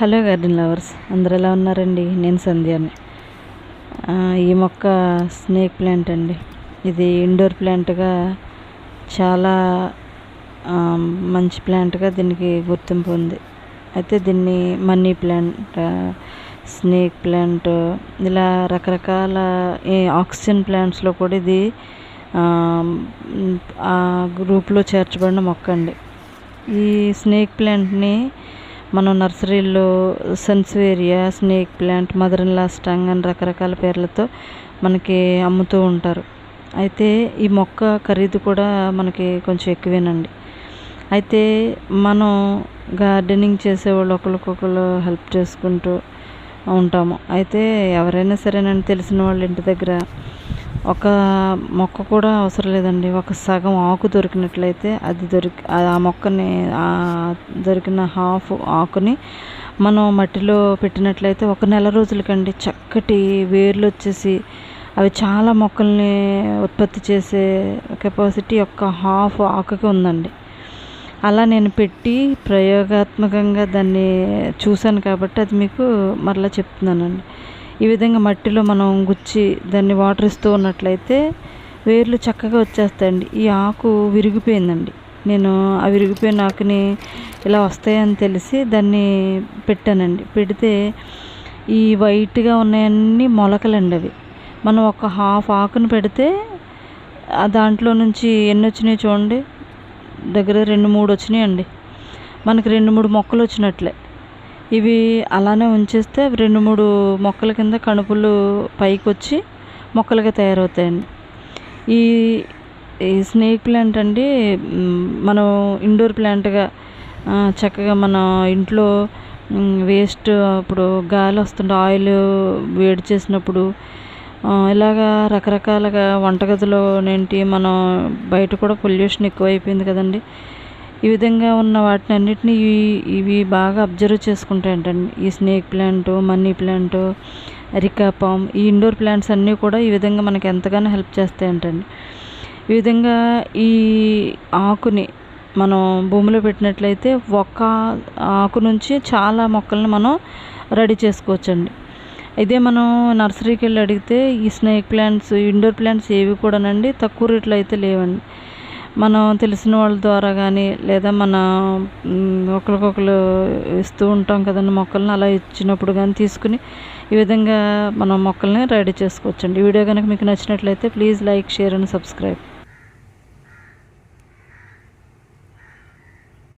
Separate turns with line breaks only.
Hello garden lovers అందరు ఎలా ఉన్నారండి? నేను సంధ్యాని. ఈ మొక్క స్నేక్ ప్లాంట్ అండి. ఇది ఇండోర్ ప్లాంట్గా చాలా మంచి ప్లాంట్గా దీనికి గుర్తింపు ఉంది. అయితే దీన్ని మనీ ప్లాంట్ స్నేక్ ప్లాంట్ ఇలా రకరకాల ఈ ఆక్సిజన్ ప్లాంట్స్లో కూడా ఇది ఆ గ్రూప్లో చేర్చబడిన మొక్క అండి. ఈ స్నేక్ ప్లాంట్ని మనం నర్సరీలో sansevieria snake plant mother in law అని రకరకాల పేర్లతో మనకి అమ్ముతూ ఉంటారు. అయితే ఈ మొక్క ఖరీదు కూడా మనకి కొంచెం ఎక్కువేనండి. అయితే మనం గార్డెనింగ్ చేసేవాళ్ళు ఒకరికొకరు హెల్ప్ చేసుకుంటూ ఉంటాము. అయితే ఎవరైనా సరేనండి తెలిసిన వాళ్ళ ఇంటి దగ్గర ఒక మొక్క కూడా అవసరం లేదండి. ఒక సగం ఆకు దొరికినట్లయితే అది దొరికి ఆ మొక్కని దొరికిన హాఫ్ ఆకుని మనం మట్టిలో పెట్టినట్లయితే ఒక నెల రోజులకండి చక్కటి వేర్లు వచ్చేసి అవి చాలా మొక్కల్ని ఉత్పత్తి చేసే కెపాసిటీ యొక్క హాఫ్ ఆకుకి ఉందండి. అలా నేను పెట్టి ప్రయోగాత్మకంగా దాన్ని చూశాను కాబట్టి అది మీకు మరలా చెప్తున్నానండి. ఈ విధంగా మట్టిలో మనం గుచ్చి దాన్ని వాటర్ ఇస్తూ ఉన్నట్లయితే వేర్లు చక్కగా వచ్చేస్తాయండి. ఈ ఆకు విరిగిపోయిందండి. నేను ఆ విరిగిపోయిన ఆకుని ఇలా వస్తాయని తెలిసి దాన్ని పెట్టానండి. పెడితే ఈ వైట్గా ఉన్నాయన్నీ మొలకలండి అవి. మనం ఒక హాఫ్ ఆకుని పెడితే ఆ దాంట్లో నుంచి ఎన్ని వచ్చినాయి చూడండి. దగ్గర రెండు మూడు వచ్చినాయండి. మనకి రెండు మూడు మొక్కలు వచ్చినట్లే. ఇవి అలానే ఉంచేస్తే రెండు మూడు మొక్కల కింద కణుపులు పైకి వచ్చి మొక్కలుగా తయారవుతాయండి. ఈ ఈ స్నేక్ ప్లాంట్ అండి మనం ఇండోర్ ప్లాంట్గా చక్కగా మన ఇంట్లో వేస్ట్ అప్పుడు గాలి వస్తుంటే ఆయిల్ వేడి చేసినప్పుడు ఇలాగా రకరకాలుగా వంటగదిలో ఏంటి మనం బయట కూడా పొల్యూషన్ ఎక్కువైపోయింది కదండి. ఈ విధంగా ఉన్న వాటిని అన్నిటిని ఇవి- బాగా అబ్జర్వ్ చేసుకుంటాయంటండి ఈ snake plant money plant areca palm ఈ ఇండోర్ ప్లాంట్స్ అన్నీ కూడా ఈ విధంగా మనకి ఎంతగానో హెల్ప్ చేస్తాయంటండి ఈ విధంగా ఈ ఆకుని మనం భూమిలో పెట్టినట్లయితే ఒక ఆకు నుంచి చాలా మొక్కల్ని మనం రెడీ చేసుకోవచ్చండి. ఇదే మనం నర్సరీకి వెళ్ళి అడిగితే ఈ స్నేక్ ప్లాంట్స్ ఇండోర్ ప్లాంట్స్ ఏవి కూడానండి తక్కువ రేట్లో అయితే లేవండి. మనం తెలిసిన వాళ్ళ ద్వారా కానీ లేదా మన ఒకరికొకరు ఇస్తూ ఉంటాం కదండి మొక్కల్ని అలా ఇచ్చినప్పుడు కానీ తీసుకుని ఈ విధంగా మనం మొక్కల్ని రెడీ చేసుకోవచ్చండి. ఈ వీడియో కనుక మీకు నచ్చినట్లయితే please like share and subscribe.